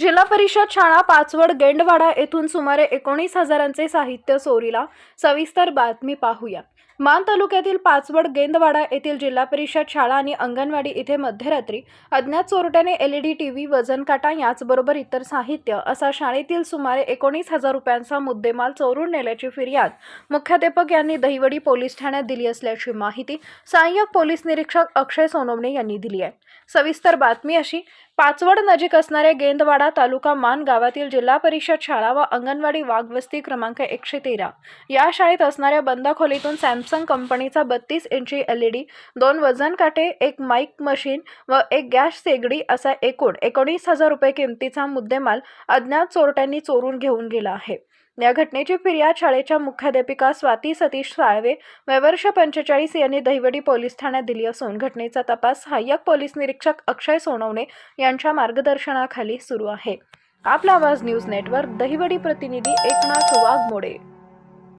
जिल्हा परिषद शाळा पाचवड गेंडवाडा येथून सुमारे एकोणीस हजारांचे साहित्य चोरीला सविस्तर बातमी पाहूया. मान तालुक्यातील पाचवड गेंदवाडा येथील जिल्हा परिषद शाळा आणि अंगणवाडी इथे मध्यरात्री अज्ञात चोरट्याने एलईडी टीव्ही वजन काटा याचबरोबर इतर साहित्य असा शाळेतील सुमारे एकोणीस हजार रुपयांचा मुद्देमाल चोरून नेल्याची फिर्याद मुख्याध्यापक यांनी दहिवडी पोलीस ठाण्यात दिली असल्याची माहिती सहाय्यक पोलीस निरीक्षक अक्षय सोनवणे यांनी दिली आहे. सविस्तर बातमी अशी पाचवड नजीक असणाऱ्या गेंदवाडा तालुका मान गावातील जिल्हा परिषद शाळा व अंगणवाडी वाघवस्ती क्रमांक एकशे तेरा. या शाळेत असणाऱ्या बंद खोलीतून सॅमसंग कंपनीचा बत्तीस इंची एल ई डी दोन वजन काटे एक माईक मशीन व एक गॅस शेगडी असा एकूण एकोणीस हजार रुपये किमतीचा मुद्देमाल अज्ञात चोरट्यांनी चोरून घेऊन गेला आहे. या घटनेची फिर्याद शाळेच्या मुख्याध्यापिका स्वाती सतीश साळवे वयवर्ष पंचेचाळीस यांनी दहिवडी पोलीस ठाण्यात दिली असून घटनेचा तपास सहाय्यक पोलीस निरीक्षक अक्षय सोनवणे यांच्या मार्गदर्शनाखाली सुरू आहे. आपला आवाज न्यूज नेटवर्क दहिवडी प्रतिनिधी एकनाथ वाघमोडे.